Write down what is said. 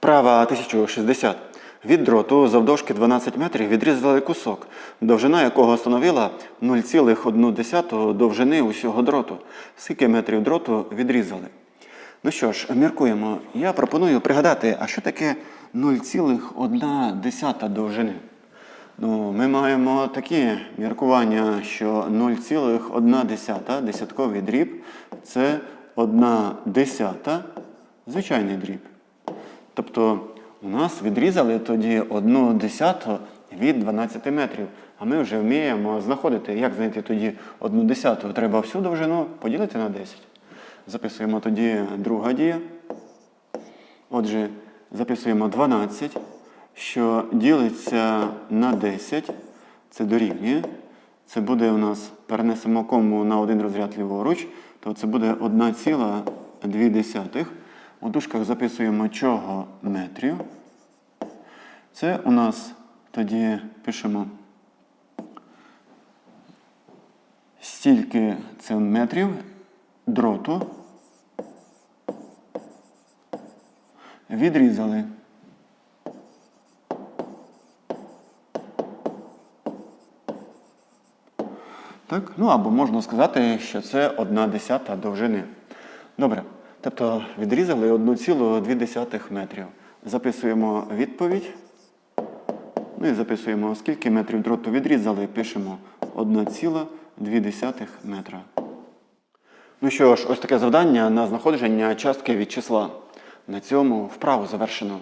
Вправа 1060. Від дроту завдовжки 12 метрів відрізали кусок, довжина якого становила 0,1 довжини усього дроту. Скільки метрів дроту відрізали? Ну що ж, міркуємо. Я пропоную пригадати, а що таке 0,1 довжини? Ну, ми маємо такі міркування, що 0,1 десятковий дріб це 1 десята звичайний дріб. Тобто у нас відрізали тоді 1 десяту від 12 метрів. А ми вже вміємо знаходити, як знайти тоді 1 десяту. Треба всю довжину поділити на 10. Записуємо тоді друга дія. Отже, записуємо 12, що ділиться на 10. Це дорівнює. Це буде у нас, перенесемо кому на один розряд ліворуч, то це буде 1,2. У дужках записуємо чого метрів. Це у нас тоді пишемо стільки це метрів дроту відрізали. Так? Ну або можна сказати, що це одна десята довжини. Добре. Тобто відрізали 1,2 метрів. Записуємо відповідь. Ну і записуємо, скільки метрів дроту відрізали, пишемо 1,2 метра. Ну що ж, ось таке завдання на знаходження частки від числа. На цьому вправу завершено.